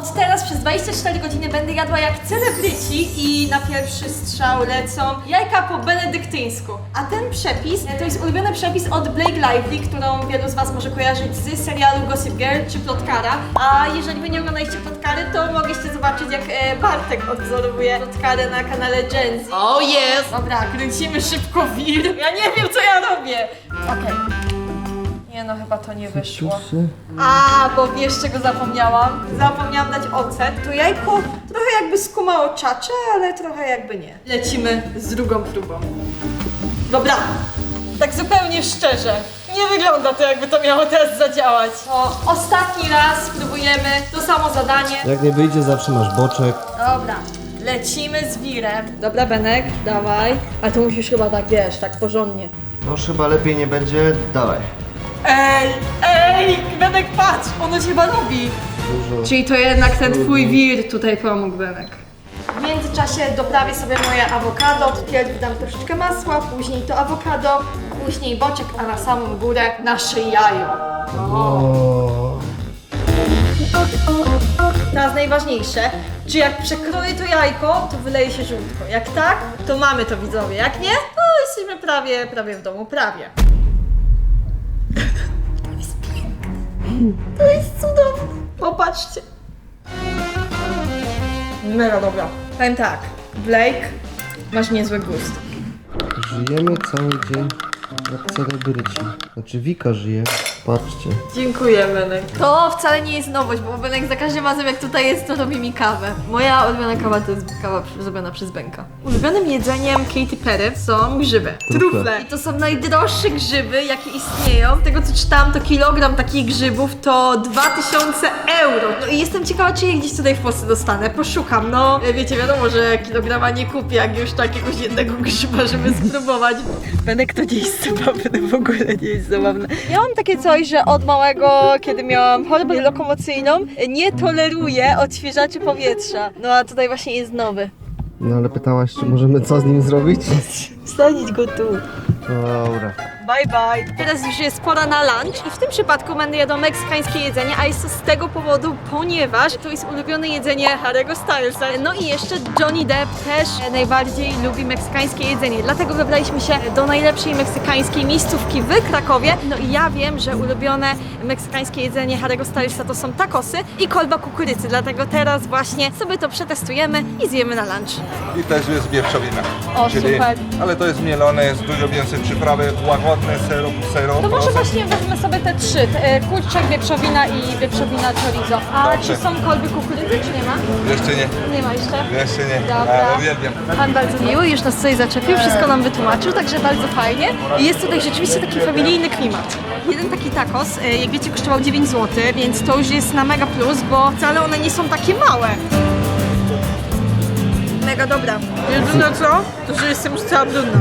Od teraz przez 24 godziny będę jadła jak celebryci i na pierwszy strzał lecą jajka po benedyktyńsku. A ten przepis to jest ulubiony przepis od Blake Lively, którą wielu z Was może kojarzyć z serialu Gossip Girl czy Plotkara. A jeżeli Wy nie oglądaliście Plotkary, to mogliście zobaczyć jak e, Bartek odwzorowuje Plotkarę na kanale Gen Z. Oh yes! Dobra, kręcimy szybko wir. Ja nie wiem co ja robię. Okej. Nie no, chyba to nie wyszło. A, bo wiesz czego zapomniałam? Zapomniałam dać ocet. To jajko trochę jakby skumało czacze, ale trochę jakby nie. Lecimy z drugą próbą. Dobra, tak zupełnie szczerze. Nie wygląda to jakby to miało teraz zadziałać. To ostatni raz spróbujemy to samo zadanie. Jak nie wyjdzie, zawsze masz boczek. Dobra, lecimy z wirem. Dobra, Benek, dawaj. A tu musisz chyba tak, wiesz, tak porządnie. No chyba lepiej nie będzie. Dawaj. Ej, ej, Benek patrz, ono się chyba robi. Dużo. Czyli to jednak ten twój wir tutaj pomógł, Benek. W międzyczasie doprawię sobie moje awokado. Wpierw dam troszeczkę masła, później to awokado, później boczek, a na samą górę nasze jajo. O. Teraz najważniejsze, czy jak przekroję to jajko, to wyleje się żółtko. Jak tak, to mamy to widzowie. Jak nie, to jesteśmy prawie, prawie w domu, prawie. To jest cudowne. Popatrzcie. Mega dobra. Powiem tak, Blake, masz niezły gust. Żyjemy cały dzień jak celebryci. Znaczy Wika żyje. Patrzcie. Dziękuję, Benek. To wcale nie jest nowość, bo Benek za każdym razem jak tutaj jest, to robi mi kawę. Moja ulubiona kawa to jest kawa zrobiona przez Benka. Ulubionym jedzeniem Katy Perry są grzyby. Trufle. I to są najdroższe grzyby, jakie istnieją. Z tego co czytałam, to kilogram takich grzybów to 2000 euro. No i jestem ciekawa, czy je gdzieś tutaj w Polsce dostanę. Poszukam. No, wiecie, wiadomo, że kilograma nie kupię, jak już takiegoś jednego grzyba, żeby spróbować. Benek to nie jest zabawne, w ogóle nie jest zabawne. Ja mam takie coś, że od małego, kiedy miałam chorobę lokomocyjną, nie toleruję odświeżaczy powietrza. No a tutaj właśnie jest nowy. No ale pytałaś, czy możemy co z nim zrobić? Wsadzić go tu. Dobra. Bye bye. Teraz już jest pora na lunch i w tym przypadku będę jadła meksykańskie jedzenie, a jest to z tego powodu, ponieważ to jest ulubione jedzenie Harry'ego Stylesa. No i jeszcze Johnny Depp też najbardziej lubi meksykańskie jedzenie, dlatego wybraliśmy się do najlepszej meksykańskiej miejscówki w Krakowie. No i ja wiem, że ulubione meksykańskie jedzenie Harry'ego Stylesa to są tacosy i kolba kukurydzy, dlatego teraz właśnie sobie to przetestujemy i zjemy na lunch. I też jest wieprzowina. O, super. Ale to jest mielone, jest dużo więcej przyprawy, łagodne, syrop. To może właśnie wezmę sobie te trzy. te, e, Kurczak, wieprzowina i wieprzowina chorizo. A Dobrze. czy są kolby kukurydzy, czy nie ma? Jeszcze nie, Nie ma jeszcze. jeszcze nie. Dobra. A, uwielbiam. Pan bardzo miły, już nas tutaj zaczepił, wszystko nam wytłumaczył, także bardzo fajnie. I jest tutaj rzeczywiście taki familijny klimat. Jeden taki tacos, e, jak wiecie, kosztował 9 zł, więc to już jest na mega plus, bo wcale one nie są takie małe. Mega dobra. Jedyne co, to że jestem już cała brudna.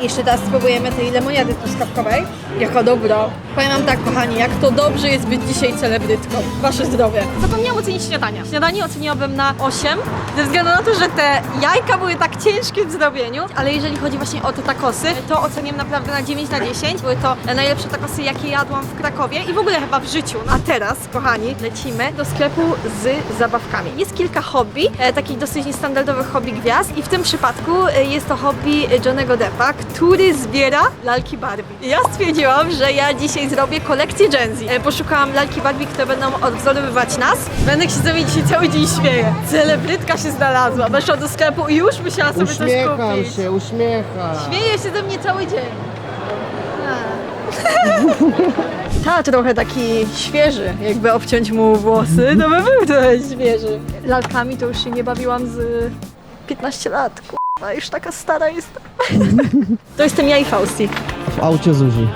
Jeszcze teraz spróbujemy tej lemoniady truskawkowej. Jaka dobra. Powiem wam tak, kochani, jak to dobrze jest być dzisiaj celebrytką. Wasze zdrowie. Zapomniałam ocenić śniadania. Śniadanie oceniłabym na 8, ze względu na to, że te jajka były tak ciężkie w zrobieniu, ale jeżeli chodzi właśnie o te takosy, to oceniam naprawdę na 9 na 10. Były to najlepsze takosy, jakie jadłam w Krakowie i w ogóle chyba w życiu. A teraz, kochani, lecimy do sklepu z zabawkami. Jest kilka hobby, e, takich dosyć niestandardowych hobby gwiazd i w tym przypadku e, jest to hobby Johnego Deppa, który zbiera lalki Barbie. Ja stwierdziłam, że ja dzisiaj zrobię kolekcję Gen Z. E, Poszukałam lalki Barbie, które będą odwzorowywać nas. Będę się ze mnie dzisiaj cały dzień śmieje. Celebrytka się znalazła. Weszła do sklepu i już musiała sobie coś Uśmiecham kupić. się, uśmiecham. Śmieje się ze mnie cały dzień. Ta trochę taki świeży, jakby obciąć mu włosy, to by był trochę świeży. Lalkami to już się nie bawiłam z 15 lat, kurwa, już taka stara jestem. To jestem ja i Fausti. W aucie Zuzi.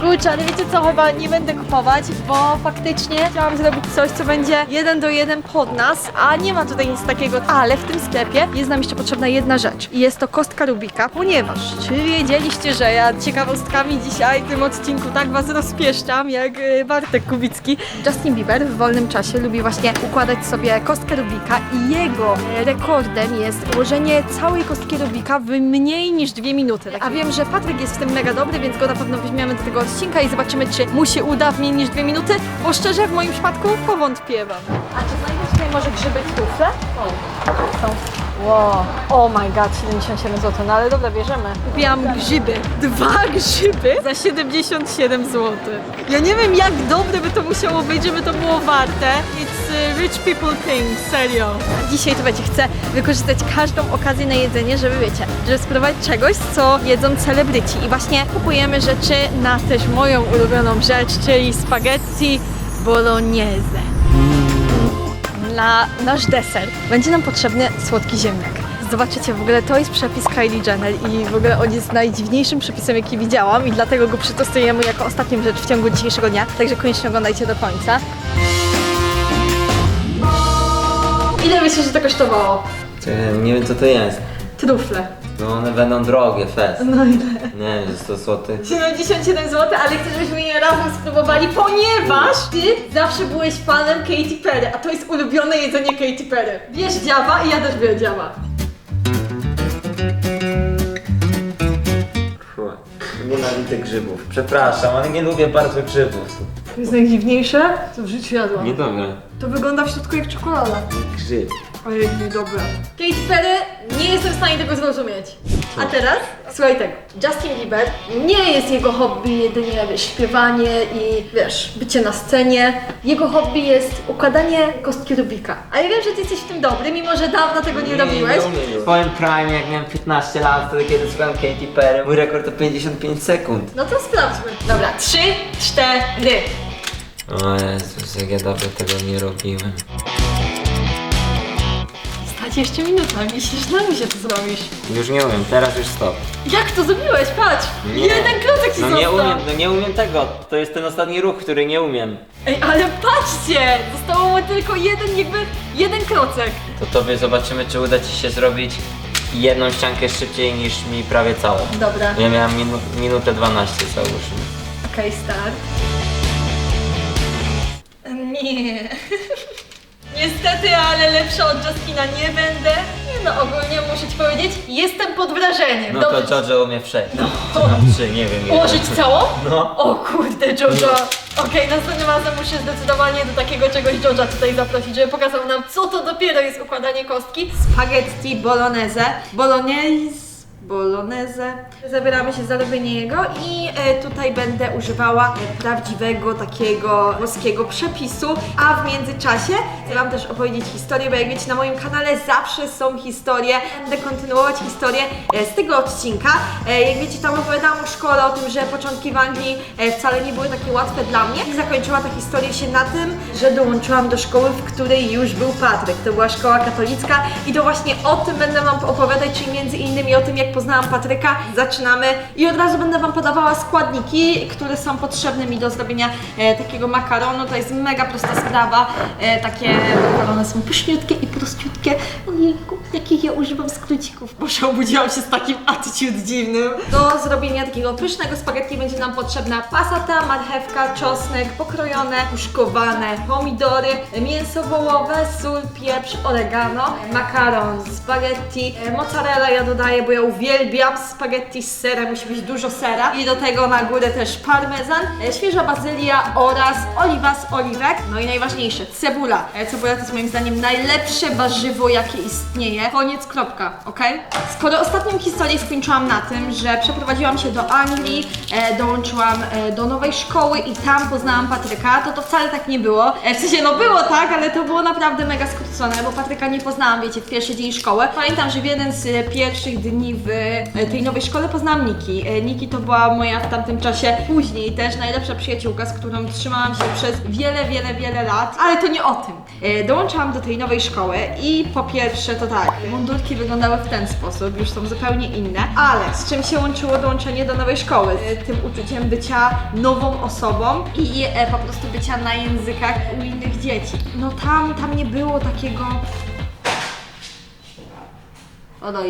Kurczę, ale wiecie co, chyba nie będę kupować, bo faktycznie chciałam zrobić coś, co będzie jeden do jeden pod nas, a nie ma tutaj nic takiego. Ale w tym sklepie jest nam jeszcze potrzebna jedna rzecz i jest to kostka Rubika, ponieważ czy wiedzieliście, że ja ciekawostkami dzisiaj w tym odcinku tak was rozpieszczam, jak y, Bartek Kubicki. Justin Bieber w wolnym czasie lubi właśnie układać sobie kostkę Rubika i jego e, rekordem jest ułożenie całej kostki Rubika w mniej niż dwie minuty. A wiem, że Patryk jest w tym mega dobry, więc go na pewno weźmiemy do tego odcinka i zobaczymy, czy mu się uda w mniej niż dwie minuty, bo szczerze w moim przypadku powątpiewam. A czy znajdziesz tutaj może grzyby trufle? Są. Wow. Oh my god, 77 zł, no ale dobra, bierzemy. Kupiłam grzyby, dwa grzyby za 77 zł. Ja nie wiem jak dobre by to musiało być, żeby to było warte. A rich people thing, serio. Dzisiaj to będzie chcę wykorzystać każdą okazję na jedzenie, żeby wiecie, żeby spróbować czegoś, co jedzą celebryci. I właśnie kupujemy rzeczy na też moją ulubioną rzecz, czyli spaghetti bolognese na nasz deser będzie nam potrzebny słodki ziemniak. Zobaczycie, w ogóle to jest przepis Kylie Jenner i w ogóle on jest najdziwniejszym przepisem, jaki widziałam i dlatego go przetestujemy jako ostatnią rzecz w ciągu dzisiejszego dnia, także koniecznie oglądajcie do końca. Myślisz, że to kosztowało? Nie wiem co to jest. Trufle. No one będą drogie, fest. No ile? Nie wiem, że 100 zł. 77 zł, ale chcę, żebyśmy je razem spróbowali, ponieważ ty zawsze byłeś fanem Katy Perry, a to jest ulubione jedzenie Katy Perry. Wiesz dziaba i ja też biorę dziaba. Fuh. Nienawidzę grzybów. Przepraszam, ale nie lubię bardzo grzybów. To jest najdziwniejsze, co w życiu jadłam. Niedobre. To wygląda w środku jak czekolada. Grzyb. Ojej, niedobre. Katy Perry, nie jestem w stanie tego zrozumieć. A teraz, słuchaj tego. Justin Bieber nie jest jego hobby jedynie wiesz, śpiewanie i wiesz, bycie na scenie. Jego hobby jest układanie kostki Rubika. A ja wiem, że ty jesteś w tym dobry, mimo że dawno tego nie, robiłeś. W swoim prime, jak miałem 15 lat, wtedy kiedy słuchałem Katy Perry, mój rekord to 55 sekund. No to sprawdźmy. Dobra, trzy, cztery. O Jezus, jak ja dawno tego nie robiłem. Stać jeszcze minuta, myślisz, że na luzie to zrobisz. Już nie umiem, teraz już stop. Jak to zrobiłeś? Patrz! Nie. Jeden klocek ci No został. nie umiem, no nie umiem tego. To jest ten ostatni ruch, który nie umiem. Ej, ale patrzcie! Zostało mu tylko jeden, jakby jeden klocek. To tobie zobaczymy, czy uda ci się zrobić jedną ściankę szybciej niż mi prawie całą. Dobra. Ja miałam minu minutę 12 załóżmy. Okej, start. Nie. Niestety, ale lepsza od Justina nie będę. Nie no, ogólnie muszę ci powiedzieć, jestem pod wrażeniem. No Dobrze. to Jojo umie wszedł. No, trzy, nie wiem. ile. Ułożyć całą? No. O kurde, Jojo. Okej, następnym razem muszę zdecydowanie do takiego czegoś Joja tutaj zaprosić, żeby pokazał nam, co to dopiero jest układanie kostki. Spaghetti bolognese. Bolognese. Bolognese. Zabieramy się za robienie jego i e, tutaj będę używała prawdziwego takiego włoskiego przepisu, a w międzyczasie chcę Wam też opowiedzieć historię, bo jak wiecie na moim kanale zawsze są historie, będę kontynuować historię e, z tego odcinka. E, jak wiecie tam opowiadałam o szkole, o tym, że początki w Anglii e, wcale nie były takie łatwe dla mnie i zakończyła ta historia się na tym, że dołączyłam do szkoły, w której już był Patryk. To była szkoła katolicka i to właśnie o tym będę Wam opowiadać, czyli między innymi o tym, jak poznałam Patryka. Zaczynamy i od razu będę Wam podawała składniki, które są potrzebne mi do zrobienia e, takiego makaronu. To jest mega prosta sprawa. E, takie makarony są pyszniutkie i prostiutkie. Ojejku, jakich ja używam skrócików. Boże, obudziłam się z takim attitude dziwnym. Do zrobienia takiego pysznego spaghetti będzie nam potrzebna pasata, marchewka, czosnek, pokrojone, puszkowane pomidory, mięso wołowe, sól, pieprz, oregano, makaron, spaghetti, e, mozzarella ja dodaję, bo ja uwielbiam spaghetti z serem, musi być dużo sera i do tego na górę też parmezan, e, świeża bazylia oraz oliwa z oliwek, no i najważniejsze, cebula. E, Cebula to jest moim zdaniem najlepsze warzywo, jakie istnieje. Koniec, kropka, ok? Skoro ostatnią historię skończyłam na tym, że przeprowadziłam się do Anglii, e, dołączyłam do nowej szkoły i tam poznałam Patryka, to to wcale tak nie było. W sensie, no było tak, ale to było naprawdę mega skrócone, bo Patryka nie poznałam, wiecie, w pierwszy dzień szkoły. Pamiętam, że w jeden z pierwszych dni w tej nowej szkole poznałam Niki. E, Niki to była moja w tamtym czasie później też najlepsza przyjaciółka, z którą trzymałam się przez wiele, wiele, wiele lat, ale to nie o tym. E, Dołączałam do tej nowej szkoły i po pierwsze to tak, mundurki wyglądały w ten sposób, już są zupełnie inne, ale z czym się łączyło dołączenie do nowej szkoły? E, Tym uczuciem bycia nową osobą i e, po prostu bycia na językach u innych dzieci. No tam, tam nie było takiego... Ono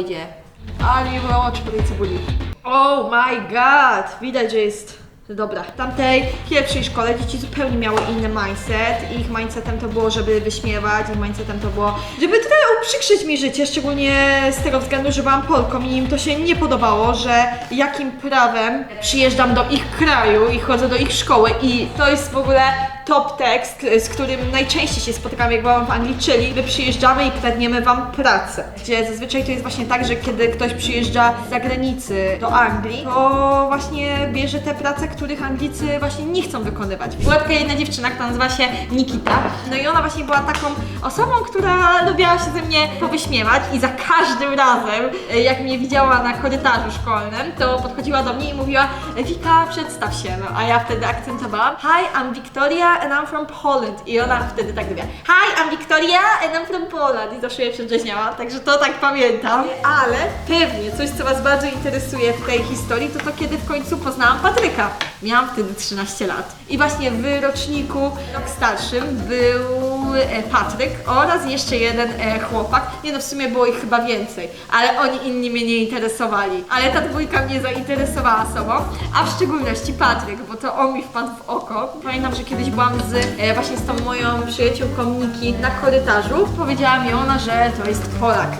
idzie. A nie było oczu po tej cebuli. Oh my god! Widać, że jest Dobra, w tamtej pierwszej szkole dzieci zupełnie miały inny mindset. Ich mindsetem to było, żeby wyśmiewać, ich mindsetem to było, żeby trochę uprzykrzyć mi życie, szczególnie z tego względu, że byłam Polką i im to się nie podobało, że jakim prawem przyjeżdżam do ich kraju i chodzę do ich szkoły i to jest w ogóle top tekst, z którym najczęściej się spotykam, jak byłam w Anglii, czyli my przyjeżdżamy i pragniemy Wam pracę. Gdzie zazwyczaj to jest właśnie tak, że kiedy ktoś przyjeżdża z zagranicy do Anglii, to właśnie bierze te prace, których Anglicy właśnie nie chcą wykonywać. Była taka jedna dziewczyna, która nazywa się Nikita, no i ona właśnie była taką osobą, która lubiła się ze mnie powyśmiewać i za każdym razem, e, jak mnie widziała na korytarzu szkolnym, to podchodziła do mnie i mówiła Wika, przedstaw się, no a ja wtedy akcentowałam Hi, I'm Victoria and I'm from Poland i ona wtedy tak mówiła Hi, I'm Victoria and I'm from Poland i zawsze mnie przedrzeźniała, także to tak pamiętam. Ale pewnie coś, co Was bardzo interesuje w tej historii, to to kiedy w końcu poznałam Patryka. Miałam wtedy 13 lat. I właśnie w roczniku rok starszym był e, Patryk oraz jeszcze jeden e, chłopak. Nie no, w sumie było ich chyba więcej, ale oni inni mnie nie interesowali. Ale ta dwójka mnie zainteresowała sobą, a w szczególności Patryk, bo to on mi wpadł w oko. Pamiętam, że kiedyś byłam z e, właśnie z tą moją przyjaciółką Niki na korytarzu. Powiedziała mi ona, że to jest Polak.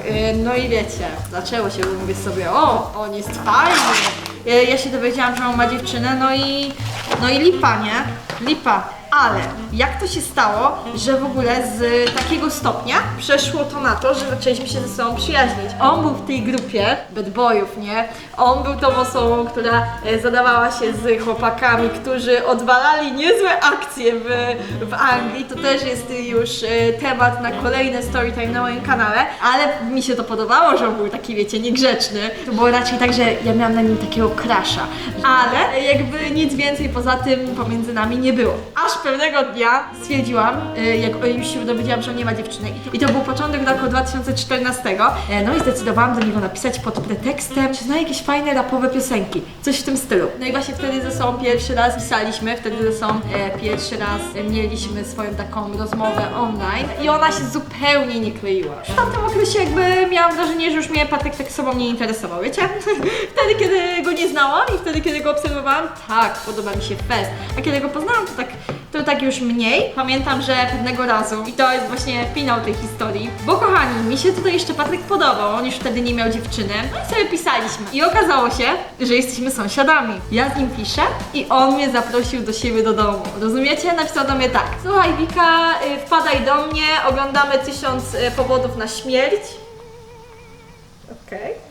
No i wiecie, zaczęło się, bo mówię sobie, o, on jest fajny. Ja się dowiedziałam, że on ma dziewczynę, no i, no i lipa, nie? Lipa. Ale jak to się stało, że w ogóle z takiego stopnia przeszło to na to, że zaczęliśmy się ze sobą przyjaźnić. On był w tej grupie bad boyów, nie? On był tą osobą, która e, zadawała się z chłopakami, którzy odwalali niezłe akcje w, w Anglii. To też jest już e, temat na kolejne storytime na moim kanale, ale mi się to podobało, że on był taki, wiecie, niegrzeczny. To było raczej tak, że ja miałam na nim takiego crusha, ale jakby nic więcej poza tym pomiędzy nami nie było. Aż pewnego dnia stwierdziłam, y, jak już się dowiedziałam, że nie ma dziewczyny i to był początek roku 2014, e, no i zdecydowałam do niego napisać pod pretekstem, czy zna jakieś fajne rapowe piosenki, coś w tym stylu. No i właśnie wtedy ze sobą pierwszy raz pisaliśmy, wtedy ze sobą e, pierwszy raz mieliśmy swoją taką rozmowę online i ona się zupełnie nie kleiła. W tamtym okresie jakby miałam wrażenie, że już mnie Patryk tak sobą nie interesował, wiecie? wtedy, kiedy go nie znałam i wtedy, kiedy go obserwowałam, tak, podoba mi się fest. A kiedy go poznałam, to tak, to tak już mniej. Pamiętam, że pewnego razu, i to jest właśnie finał tej historii, bo kochani, mi się tutaj jeszcze Patryk podobał, on już wtedy nie miał dziewczyny, no i sobie pisaliśmy. I okazało się, że jesteśmy sąsiadami. Ja z nim piszę i on mnie zaprosił do siebie do domu. Rozumiecie? Napisał do mnie tak. Słuchaj Wika, y, wpadaj do mnie, oglądamy tysiąc y, powodów na śmierć.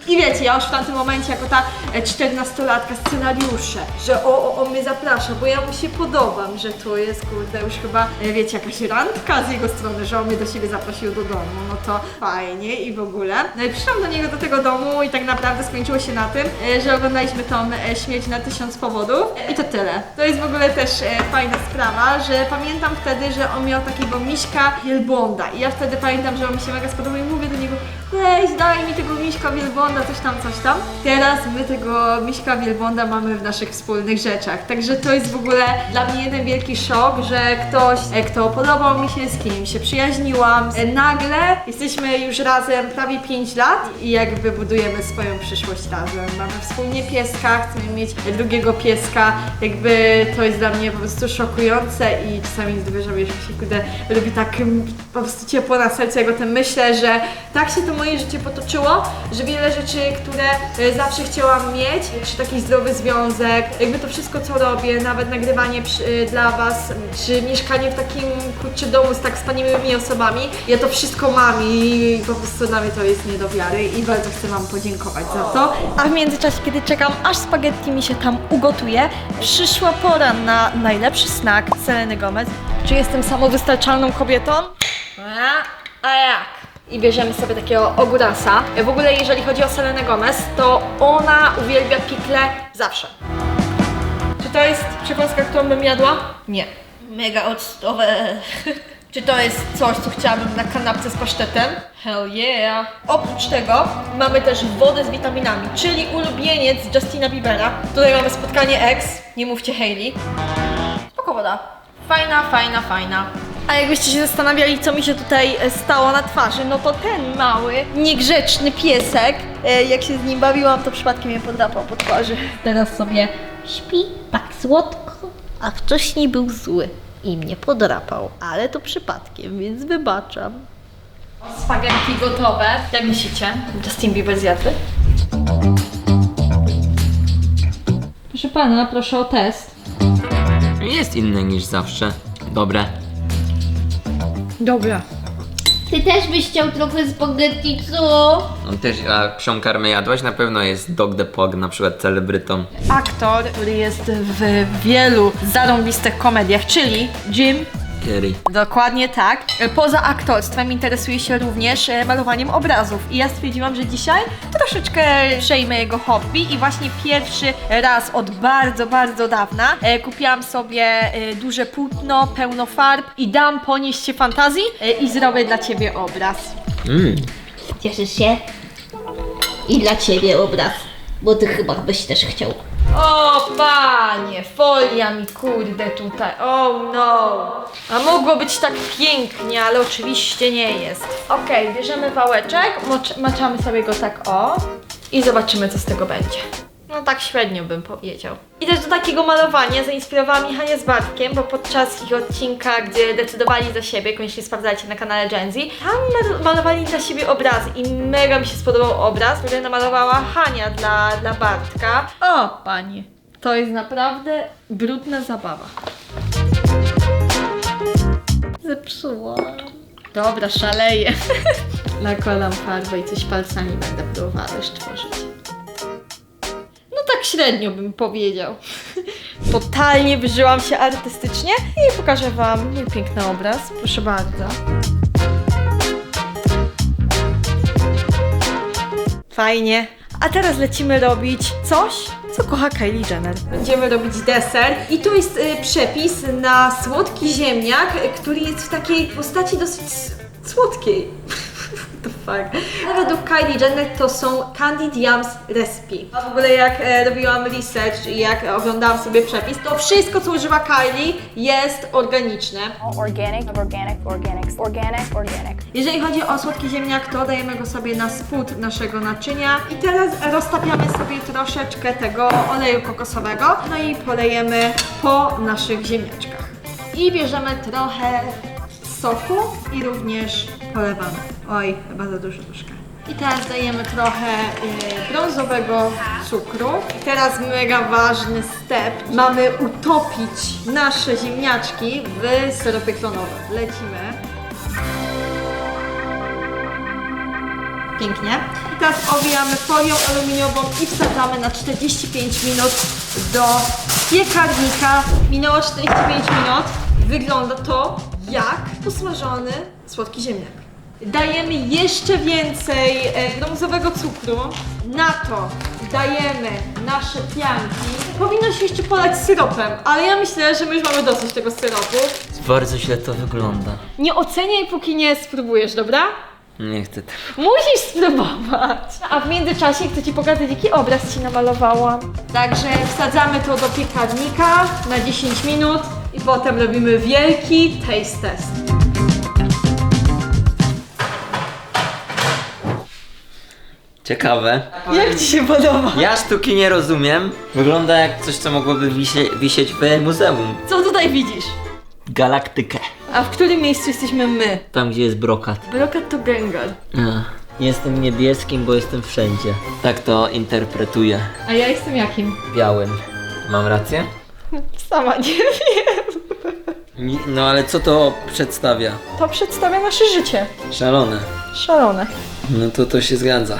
I wiecie, ja już w tamtym momencie, jako ta e, 14-latka, scenariusze, że o, o, on mnie zaprasza, bo ja mu się podobam, że to jest, kurde, już chyba, e, wiecie, jakaś randka z jego strony, że on mnie do siebie zaprosił do domu, no to fajnie i w ogóle. No i przyszłam do niego do tego domu i tak naprawdę skończyło się na tym, e, że oglądaliśmy tą śmierć na tysiąc powodów i to tyle. To jest w ogóle też fajna sprawa, że pamiętam wtedy, że on miał takiego miśka wielbłąda i ja wtedy pamiętam, że on mi się mega spodobał i mówię do niego, weź daj mi tego miśka wielbłąda, coś tam, coś tam. Teraz my tego miśka wielbłąda mamy w naszych wspólnych rzeczach. Także to jest w ogóle dla mnie jeden wielki szok, że ktoś, e, kto podobał mi się, z kim się przyjaźniłam, e, nagle jesteśmy już razem prawie 5 lat i jakby budujemy swoją przyszłość razem. Mamy wspólnie pieska, chcemy mieć drugiego pieska. Jakby to jest dla mnie po prostu szokujące i czasami dowierzam, że się kurde robi tak po prostu ciepło na sercu, jak o tym myślę, że tak się to moje życie potoczyło, że wiele rzeczy, które e, zawsze chciałam mieć, czy taki zdrowy związek, jakby to wszystko co robię, nawet nagrywanie przy, e, dla Was, czy mieszkanie w takim kurczę domu z tak wspaniałymi osobami, ja to wszystko mam i po prostu dla mnie to jest nie do wiary i bardzo chcę Wam podziękować za to. A w międzyczasie, kiedy czekam, aż spaghetti mi się tam ugotuje, przyszła pora na najlepszy snack Seleny Gomez. Czy jestem samowystarczalną kobietą? A, a jak? I bierzemy sobie takiego ogórasa. W ogóle jeżeli chodzi o Selenę Gomez, to ona uwielbia pikle zawsze. Czy to jest przekąska, którą bym jadła? Nie. Mega octowe. Czy to jest coś, co chciałabym na kanapce z pasztetem? Hell yeah! Oprócz tego mamy też wodę z witaminami, czyli ulubieniec Justina Biebera. Tutaj mamy spotkanie ex, nie mówcie Hailey. Spoko woda. Fajna, fajna, fajna. A jakbyście się zastanawiali, co mi się tutaj e, stało na twarzy, no to ten mały, niegrzeczny piesek, e, jak się z nim bawiłam, to przypadkiem mnie podrapał po twarzy. Teraz sobie śpi tak słodko, a wcześniej był zły i mnie podrapał, ale to przypadkiem, więc wybaczam. Spaghetti gotowe. Jak myślicie? Justin Bieber zjadły? Proszę pana, proszę o test. Jest inny niż zawsze. Dobre. Dobra. Ty też byś chciał trochę spaghetti, co? On też, a psią karmę jadłaś? Na pewno jest Dog the Pog, na przykład celebrytą. Aktor, który jest w wielu zarąbistych komediach, czyli Jim Kerry. Dokładnie tak. Poza aktorstwem interesuje się również e, malowaniem obrazów. I ja stwierdziłam, że dzisiaj troszeczkę przejmę jego hobby i właśnie pierwszy raz od bardzo, bardzo dawna e, kupiłam sobie e, duże płótno, pełno farb i dam ponieść się fantazji i zrobię dla ciebie obraz. Mm. Cieszysz się? I dla ciebie obraz, bo ty chyba byś też chciał. O panie, folia mi kurde tutaj, oh no. A mogło być tak pięknie, ale oczywiście nie jest. Okej, bierzemy wałeczek, maczamy sobie go tak o i zobaczymy co z tego będzie. No tak średnio bym powiedział. I też do takiego malowania zainspirowała mnie Hania z Bartkiem, bo podczas ich odcinka, gdzie decydowali za siebie, koniecznie sprawdzajcie na kanale Gen Z, tam mal- malowali dla siebie obrazy i mega mi się spodobał obraz, który namalowała Hania dla, dla Bartka. O, panie, to jest naprawdę brudna zabawa. Zepsułam. Dobra, szaleję. Nakładam farbę i coś palcami będę próbowała też tworzyć. Średnio bym powiedział. Totalnie wyżyłam się artystycznie i pokażę Wam mój piękny obraz. Proszę bardzo. Fajnie. A teraz lecimy robić coś, co kocha Kylie Jenner. Będziemy robić deser i tu jest y, przepis na słodki ziemniak, który jest w takiej postaci dosyć słodkiej. The fuck? Według Kylie Jenner to są Candied Yams Recipe. A w ogóle jak e, robiłam research i jak oglądałam sobie przepis, to wszystko co używa Kylie jest organiczne. Organic, organic, organic, organic, organic. Jeżeli chodzi o słodki ziemniak, to dajemy go sobie na spód naszego naczynia i teraz roztapiamy sobie troszeczkę tego oleju kokosowego, no i polejemy po naszych ziemniaczkach. I bierzemy trochę soku i również polewamy. Oj, chyba za dużo troszkę. I teraz dajemy trochę y, brązowego cukru. I teraz mega ważny step. Mamy utopić nasze ziemniaczki w syropie klonowym. Lecimy. Pięknie. I teraz owijamy folią aluminiową i wsadzamy na 45 minut do piekarnika. Minęło 45 minut. Wygląda to jak usmażony słodki ziemniak. Dajemy jeszcze więcej e, brązowego cukru. Na to dajemy nasze pianki. Powinno się jeszcze polać syropem, ale ja myślę, że my już mamy dosyć tego syropu. Bardzo źle to wygląda. Nie oceniaj, póki nie spróbujesz, dobra? Nie chcę tego. Musisz spróbować. A w międzyczasie chcę Ci pokazać, jaki obraz Ci namalowałam. Także wsadzamy to do piekarnika na 10 minut i potem robimy wielki taste test. Ciekawe. Jak Ci się podoba? Ja sztuki nie rozumiem. Wygląda jak coś, co mogłoby wisie, wisieć w muzeum. Co tutaj widzisz? Galaktykę. A w którym miejscu jesteśmy my? Tam, gdzie jest brokat. Brokat to Gengar. Ach, Jestem niebieskim, bo jestem wszędzie. Tak to interpretuję. A ja jestem jakim? Białym. Mam rację? Sama nie wiem. Ni- No ale co to przedstawia? To przedstawia nasze życie. Szalone. Szalone. No to to się zgadza.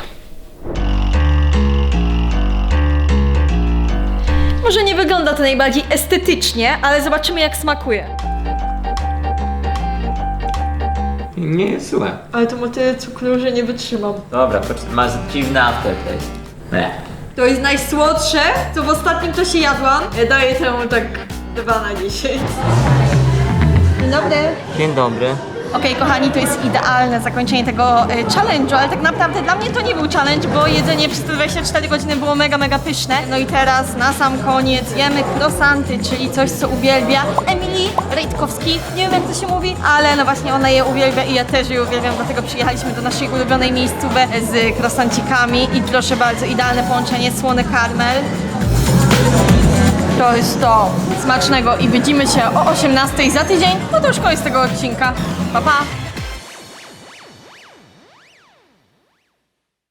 Może nie wygląda to najbardziej estetycznie, ale zobaczymy jak smakuje. Nie jest złe. Ale to ma tyle cukru, że nie wytrzymam. Dobra, pocz- masz dziwny aftertaste. Ne. To jest najsłodsze, co w ostatnim czasie jadłam. Ja daję temu tak 2 na 10. Dzień dobry. Dzień dobry. Okej, kochani, to jest idealne zakończenie tego e, challenge'u, ale tak naprawdę dla mnie to nie był challenge, bo jedzenie przez te 24 godziny było mega, mega pyszne. No i teraz na sam koniec jemy croissanty, czyli coś, co uwielbia Emily Rejtkowski. Nie wiem, jak to się mówi, ale no właśnie ona je uwielbia i ja też je uwielbiam, dlatego przyjechaliśmy do naszej ulubionej miejscówki z croissancikami i proszę bardzo, idealne połączenie, słony karmel. To jest to. Smacznego i widzimy się o 18 za tydzień. No to już koniec tego odcinka. Pa, pa!